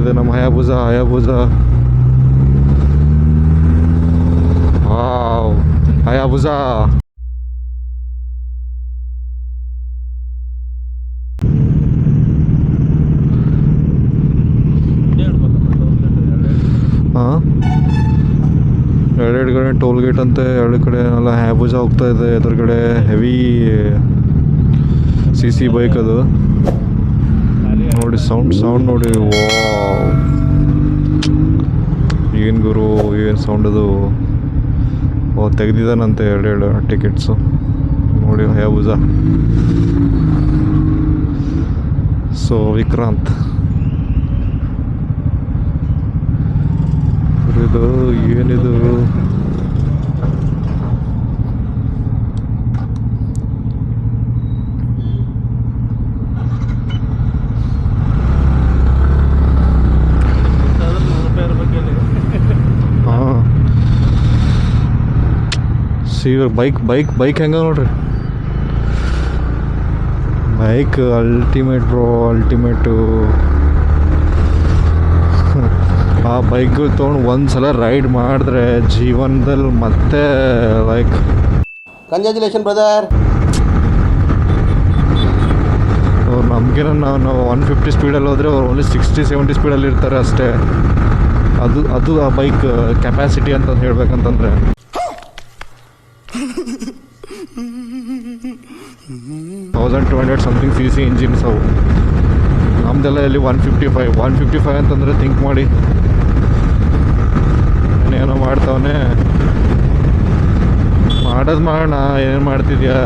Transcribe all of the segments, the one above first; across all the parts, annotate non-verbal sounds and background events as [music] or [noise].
ಇದೆ, ನಮ್ಮ ಹಯಾಬುಜ ಹಯಾಬುಜ ವಾವ್ ಹಯಾಬುಜ ಎರಡೆರಡು ಕಡೆ ಟೋಲ್ ಗೇಟ್ ಅಂತೆ, ಎರಡು ಕಡೆ ಎಲ್ಲ ಹ್ಯಾಬುಜ ಹೋಗ್ತಾ ಇದೆ, ಎದುರುಗಡೆ ಹೆವಿ ಸಿ ಸಿ ಬೈಕ್ ಅದು. ನೋಡಿ ಸೌಂಡ್ ಸೌಂಡ್ ನೋಡಿ ಓ ಏನು ಗುರು, ಏನು ಸೌಂಡ್ ಅದು? ಓ ಎರಡು ಎರಡು ಟಿಕೆಟ್ಸು ನೋಡಿ ಹಯಾಬುಜ ಸೊ ವಿಕ್ರಾಂತ್ ಇದು ಏನಿದು ಹಾಂ ಸೀವರ್ ಬೈಕ್ ಬೈಕ್ ಬೈಕ್ ಹೆಂಗ ನೋಡ್ರಿ? ಬೈಕ್ ಅಲ್ಟಿಮೇಟ್ ಬ್ರೋ ಅಲ್ಟಿಮೇಟು ಆ ಬೈಕ್ ತೊಗೊಂಡು ಒಂದು ಸಲ ರೈಡ್ ಮಾಡಿದ್ರೆ ಜೀವನದಲ್ಲಿ ಮತ್ತೆ ಲೈಕ್ ಕಂಗ್ರ್ಯಾಚುಲೇಷನ್ ಬ್ರದರ್ ಅವ್ರು ನಮಗೆ ನಾವು ನಾವು ಒನ್ ಫಿಫ್ಟಿ ಸ್ಪೀಡಲ್ಲಿ ಹೋದರೆ ಅವ್ರು ಓನ್ಲಿ ಸಿಕ್ಸ್ಟಿ ಸೆವೆಂಟಿ ಸ್ಪೀಡಲ್ಲಿ ಇರ್ತಾರೆ ಅಷ್ಟೇ. ಅದು ಅದು ಆ ಬೈಕ್ ಕೆಪ್ಯಾಸಿಟಿ ಅಂತ ಹೇಳ್ಬೇಕಂತಂದ್ರೆ. Thousand two hundred something C C engines ಅವು. ನಮ್ದೆಲ್ಲ ಇಲ್ಲಿ one fifty five one fifty five ಅಂತಂದರೆ ಥಿಂಕ್ ಮಾಡಿ. ಏನೋ ಮಾಡ್ತಾವನೆ. ಮಾಡೋದು ಮಾಡೋಣ ಏನು ಮಾಡ್ತಿದ್ಯಾ?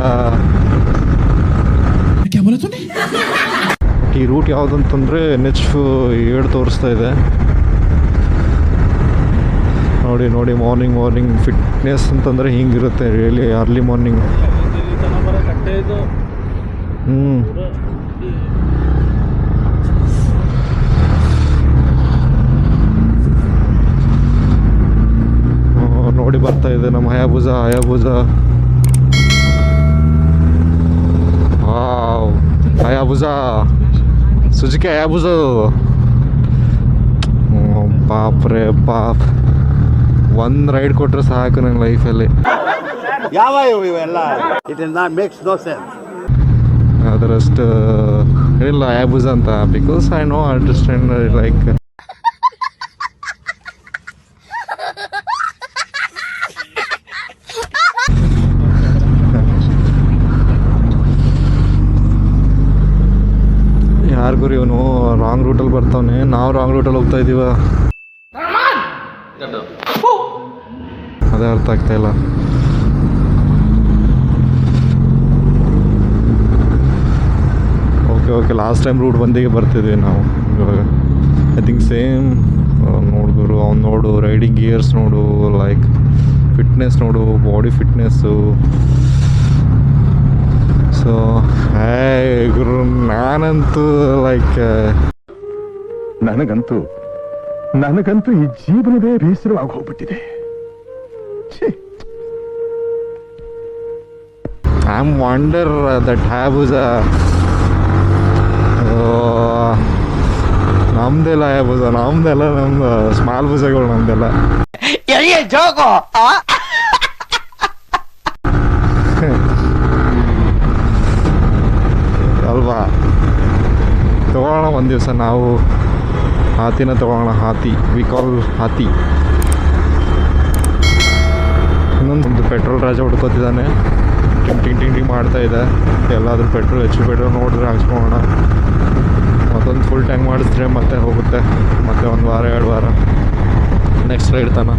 ಈ ರೂಟ್ ಯಾವುದಂತಂದರೆ ಎನ್ ಎಚ್ ಏಳು ತೋರಿಸ್ತಾ ಇದೆ. ನೋಡಿ ನೋಡಿ ಮಾರ್ನಿಂಗ್ ಮಾರ್ನಿಂಗ್ ಫಿಟ್ನೆಸ್ ಅಂತಂದರೆ ಹಿಂಗಿರುತ್ತೆ ರಿಯಲಿ ಅರ್ಲಿ ಮಾರ್ನಿಂಗ್ ಹ್ಞೂ ನೋಡಿ ಬರ್ತಾ ಇದೆ ನಮ್ಮ ಹಯಾಭೂಜ ಹಯಾಭೂಜ ವಾವ್ ಸುಜಿಕೆ ಸುಜುಕಿ ಪಾಪ್ರೆ ಬಾಪ್ ಬಾಪ್. ಒಂದು ರೈಡ್ ಕೊಟ್ಟರೆ ಸಾಕು ನನ್ನ ಲೈಫಲ್ಲಿ ಯಾವ ಇವು ಇವೆಲ್ಲ? It is not makes no sense ಅದರಷ್ಟು ಇಲ್ಲ ಆ್ಯಬುಸ್ ಅಂತ. Because I no understand like ಯಾರಿಗೂ ಇವನು? ರಾಂಗ್ ರೂಟಲ್ಲಿ ಬರ್ತಾವನೆ. ನಾವು ರಾಂಗ್ ರೂಟಲ್ಲಿ ಹೋಗ್ತಾ ಇದೀವ. ಅದೇ ಅರ್ಥ ಆಗ್ತಾ ಇಲ್ಲ. Okay okay last time route ಬಂದಿಗೆ ಬರ್ತಿದ್ವಿ ನಾವು ಇವಾಗ. ಐ ಥಿಂಕ್ ಸೇಮ್ ನೋಡಿದ್ರು ಅವ್ನು ನೋಡು ರೈಡಿಂಗ್ ಗಿಯರ್ಸ್ ನೋಡು ಲೈಕ್ ಫಿಟ್ನೆಸ್ ನೋಡು ಬಾಡಿ ಫಿಟ್ನೆಸ್ಸು ಸೊ ಗುರು, ನಾನಂತೂ ಲೈಕ್ ನನಗಂತೂ ನನಗಂತೂ ಈ ಜೀವನವೇ ಬೇಸರವಾಗಿ ಹೋಗ್ಬಿಟ್ಟಿದೆ. I am wonder that Hayabusa ನಮ್ದೆಲ್ಲ ಹ್ಯಾಬುಜ ನಮ್ದೆಲ್ಲ ನಮ್ದು ಸ್ಮಾಲ್ ಭುಜಗಳು ನಮ್ದೆಲ್ಲ. [laughs] ಅಲ್ವಾ? ತಗೊಳ್ಳೋಣ ಒಂದು ದಿವಸ ನಾವು. ಹಾತಿನ ತಗೊಳ್ಳೋಣ ಹಾತಿ. We call ಹಾತಿ. ಇನ್ನೊಂದು ಪೆಟ್ರೋಲ್ ರಾಜ ಹುಡ್ಕೋತಿದ್ದಾನೆ. ಟಿಂಗ್ ಟಿಂಗ್ ಟಿಂಗ್ ಟಿಂಗ್ ಮಾಡ್ತಾ ಇದೆ. ಎಲ್ಲಾದರೂ ಪೆಟ್ರೋಲ್, ಹೆಚ್ಚು ಪೆಟ್ರೋಲ್ ನೋಡಿದ್ರೆ ಹಾಕ್ಸ್ಕೊಳ್ಳೋಣ. ಮತ್ತೊಂದು ಫುಲ್ ಟ್ಯಾಂಕ್ ಮಾಡಿಸಿದ್ರೆ ಮತ್ತೆ ಹೋಗುತ್ತೆ. ಮತ್ತೆ ಒಂದು ವಾರ, ಎರಡು ವಾರ. ನೆಕ್ಸ್ಟ್ ರೈಡ್ ತನ.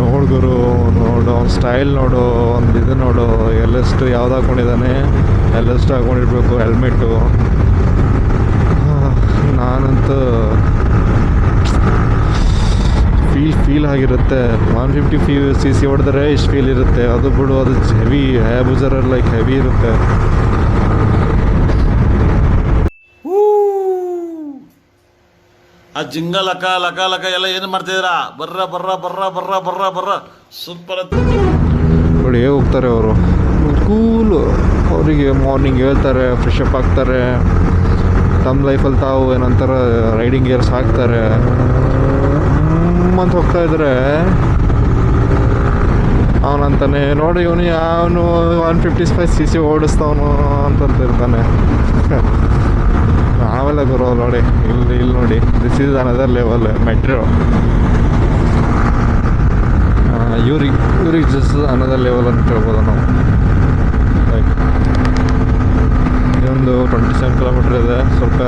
ನೋಡು ಗುರು, ನೋಡು, ಅವ್ನ ಸ್ಟೈಲ್ ನೋಡು ಒಂದು ಇದು ನೋಡು. ಎಲ್ಲೆಷ್ಟು ಯಾವ್ದು ಹಾಕೊಂಡಿದ್ದಾನೆ? ಎಲ್ಲೆಷ್ಟು ಹಾಕೊಂಡಿರ್ಬೇಕು ಹೆಲ್ಮೆಟ್ಟು ನಾನಂತೂ ಆಗಿರುತ್ತೆ one fifty five C C ಹೊಡೆದ್ರೆ ಇಷ್ಟು ಫೀಲ್ ಇರುತ್ತೆ. ಅದು ಬಿಡು ಅದು ಹೆವಿ ಹ್ಯಾಬುಜರ್ ಲೈಕ್ ಹೆವಿ ಇರುತ್ತೆ. ಆ ಜಿಂಗ ಲಕ ಲಕ ಲಕ ಎಲ್ಲ ಏನು ಮಾಡ್ತಿದ್ದೀರಾ? ಬರ್ರ ಬರ್ರ ಬರ್ರ ಬರ್ರ ಬರ್ರ ಬರ್ರ. ಸೂಪರ್ ನೋಡಿ ಹೇಗೆ ಹೋಗ್ತಾರೆ ಅವರು. ಕೂಲು ಅವರಿಗೆ ಮಾರ್ನಿಂಗ್ ಹೇಳ್ತಾರೆ ಫ್ರೆಶ್ ಅಪ್ ಆಗ್ತಾರೆ. ತಮ್ಮ ಲೈಫಲ್ಲಿ ತಾವು ಏನಂತಾರೆ ರೈಡಿಂಗ್ ಗೇರ್ಸ್ ಹಾಕ್ತಾರೆ. ಅಂತ ಹೋಗ್ತಾ ಇದ್ರೆ, ಅವನಂತಾನೆ, ನೋಡಿ ಇವನು ಅವನು one fifty five C C ಓಡಿಸ್ತವನು ಅಂತಂತಿರ್ತಾನೆ [laughs] ನಾವೆಲ್ಲ ಗುರು, ನೋಡಿ, ಇಲ್ಲಿ ಇಲ್ಲಿ ನೋಡಿ this is another level metro ಇವ್ರಿಗೆ ಇವ್ರಿಗೆ ಜಸ್ಟ್ ಅನದರ್ ಲೆವೆಲ್ ಅಂತ ಹೇಳ್ಬೋದು ನಾವು. ಲೈಕ್ ಇದೊಂದು ಟ್ವೆಂಟಿ ಸೆವೆನ್ ಕಿಲೋಮೀಟ್ರ್ ಇದೆ, ಸ್ವಲ್ಪ